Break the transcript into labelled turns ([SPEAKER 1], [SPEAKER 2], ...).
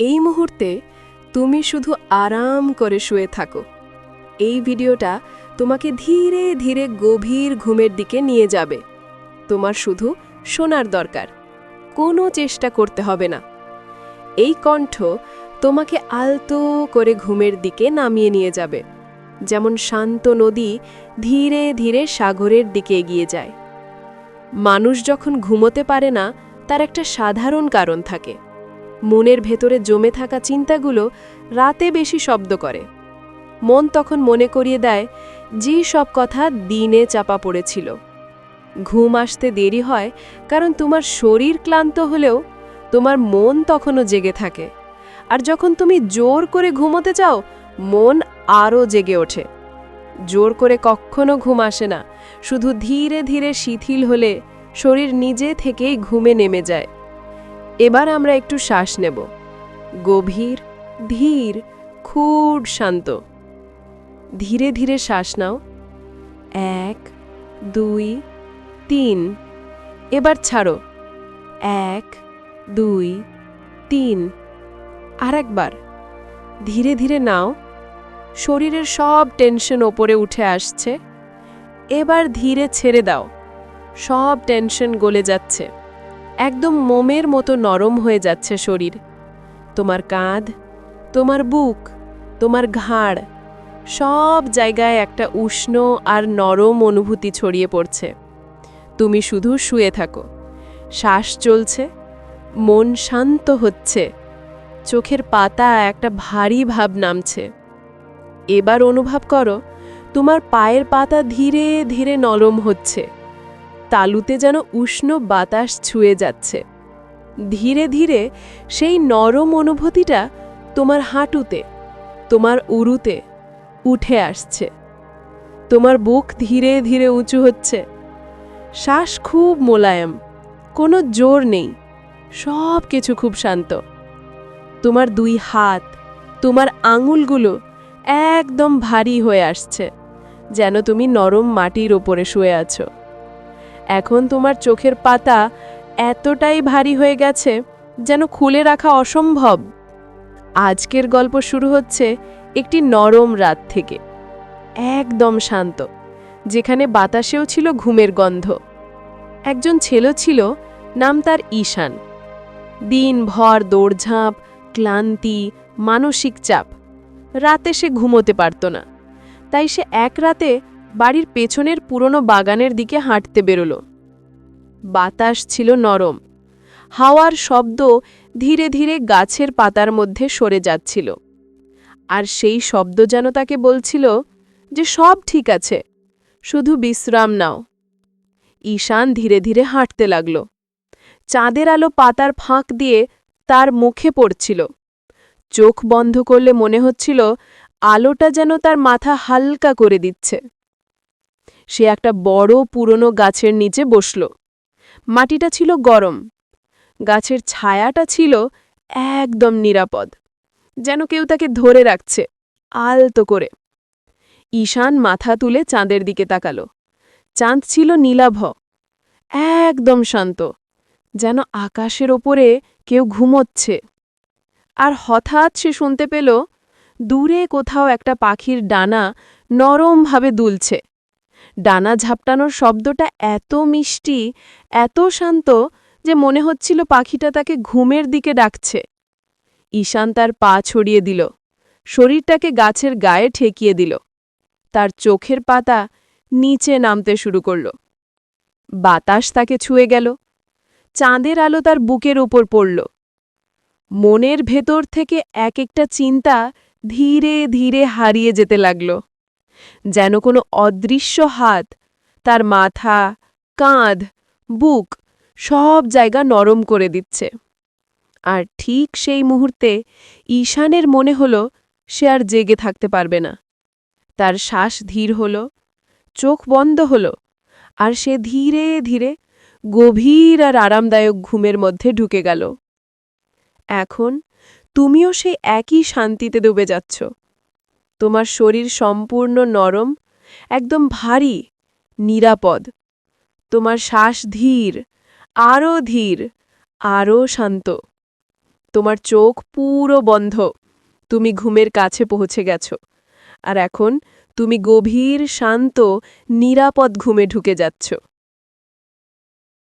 [SPEAKER 1] এই মুহূর্তে তুমি শুধু আরাম করে শুয়ে থাকো। এই ভিডিওটা তোমাকে ধীরে ধীরে গভীর ঘুমের দিকে নিয়ে যাবে। তোমার শুধু শোনার দরকার, কোনো চেষ্টা করতে হবে না। এই কণ্ঠ তোমাকে আলতো করে ঘুমের দিকে নামিয়ে নিয়ে যাবে, যেমন শান্ত নদী ধীরে ধীরে সাগরের দিকে এগিয়ে যায়। মানুষ যখন ঘুমোতে পারে না, তার একটা সাধারণ কারণ থাকে। মনের ভেতরে জমে থাকা চিন্তাগুলো রাতে বেশি শব্দ করে। মন তখন মনে করিয়ে দেয় যে সব কথা দিনে চাপা পড়েছিল। ঘুম আসতে দেরি হয়, কারণ তোমার শরীর ক্লান্ত হলেও তোমার মন তখনও জেগে থাকে। আর যখন তুমি জোর করে ঘুমোতে চাও, মন আরও জেগে ওঠে। জোর করে কখনো ঘুম আসে না, শুধু ধীরে ধীরে শিথিল হলে শরীর নিজে থেকেই ঘুমে নেমে যায়। এবার আমরা একটু শ্বাস নেব। গভীর, ধীর, খুব শান্ত। ধীরে ধীরে শ্বাস নাও। এক, দুই, তিন। এবার ছাড়ো। এক, দুই, তিন। আর একবার ধীরে ধীরে নাও। শরীরের সব টেনশন ওপরে উঠে আসছে। এবার ধীরে ছেড়ে দাও। সব টেনশন গলে যাচ্ছে। একদম মোমের মতো নরম হয়ে যাচ্ছে শরীর। তোমার কাঁধ, তোমার বুক, তোমার ঘাড়, সব জায়গায় একটা উষ্ণ আর নরম অনুভূতি ছড়িয়ে পড়ছে। তুমি শুধু শুয়ে থাকো। শ্বাস চলছে, মন শান্ত হচ্ছে, চোখের পাতা একটা ভারী ভাব নামছে। এবার অনুভব করো, তোমার পায়ের পাতা ধীরে ধীরে নরম হচ্ছে। তালুতে যেন উষ্ণ বাতাস ছুঁয়ে যাচ্ছে। ধীরে ধীরে সেই নরম অনুভূতিটা তোমার হাঁটুতে, তোমার উরুতে উঠে আসছে। তোমার বুক ধীরে ধীরে উঁচু হচ্ছে। শ্বাস খুব মোলায়েম, কোনো জোর নেই সব কিছু খুব শান্ত। তোমার দুই হাত, তোমার আঙুলগুলো একদম ভারী হয়ে আসছে, যেন তুমি নরম মাটির ওপরে শুয়ে আছো। এখন তোমার চোখের পাতা এতটাই ভারী হয়ে গেছে যেন খুলে রাখা অসম্ভব। আজকের গল্প শুরু হচ্ছে একটি নরম রাত থেকে। একদম শান্ত, যেখানে বাতাসেও ছিল ঘুমের গন্ধ। একজন ছেলে ছিল, নাম তার ঈশান। দিনভর দৌড়ঝাঁপ, ক্লান্তি, মানসিক চাপ। রাতে সে ঘুমোতে পারত না। তাই সে এক রাতে বাড়ির পেছনের পুরনো বাগানের দিকে হাঁটতে বেরোল। বাতাস ছিল নরম। হাওয়ার শব্দ ধীরে ধীরে গাছের পাতার মধ্যে সরে যাচ্ছিল। আর সেই শব্দ যেন তাকে বলছিল যে সব ঠিক আছে, শুধু বিশ্রাম নাও। ঈশান ধীরে ধীরে হাঁটতে লাগল। চাঁদের আলো পাতার ফাঁক দিয়ে তার মুখে পড়ছিল। চোখ বন্ধ করলে মনে হচ্ছিল আলোটা যেন তার মাথা হালকা করে দিচ্ছে। সে একটা বড় পুরনো গাছের নিচে বসল। মাটিটা ছিল গরম। গাছের ছায়াটা ছিল একদম নিরাপদ। যেন কেউ তাকে ধরে রাখছে, আলতো করে। ঈশান মাথা তুলে চাঁদের দিকে তাকাল। চাঁদ ছিল নীলাভ, একদম শান্ত, যেন আকাশের ওপরে কেউ ঘুমোচ্ছে। আর হঠাৎ সে শুনতে পেল, দূরে কোথাও একটা পাখির ডানা নরমভাবে দুলছে। ডানা ঝাপটানোর শব্দটা এত মিষ্টি, এত শান্ত যে মনে হচ্ছিল পাখিটা তাকে ঘুমের দিকে ডাকছে। ঈশান তার পা ছড়িয়ে দিল, শরীরটাকে গাছের গায়ে ঠেকিয়ে দিল। তার চোখের পাতা নিচে নামতে শুরু করল। বাতাস তাকে ছুঁয়ে গেল, চাঁদের আলো তার বুকের উপর পড়ল। মনের ভেতর থেকে এক একটা চিন্তা ধীরে ধীরে হারিয়ে যেতে লাগল। যেন কোনো অদৃশ্য হাত, তার মাথা, কাঁধ, বুক সব জায়গা নরম করে দিচ্ছে। আর ঠিক সেই মুহূর্তে ঈশানের মনে হল সে আর জেগে থাকতে পারবে না। তার শ্বাস ধীর হল, চোখ বন্ধ হল, আর সে ধীরে ধীরে গভীর আর আরামদায়ক ঘুমের মধ্যে ঢুকে গেল। এখন তুমিও সেই একই শান্তিতে ডুবে যাচ্ছ। তোমার শরীর সম্পূর্ণ নরম, একদম ভারী, নিরাপদ। তোমার শ্বাস ধীর আরও ধীর আরও শান্ত। তোমার চোখ পুরো বন্ধ। তুমি ঘুমের কাছে পৌঁছে গেছো। আর এখন তুমি গভীর, শান্ত, নিরাপদ ঘুমে ঢুকে যাচ্ছ।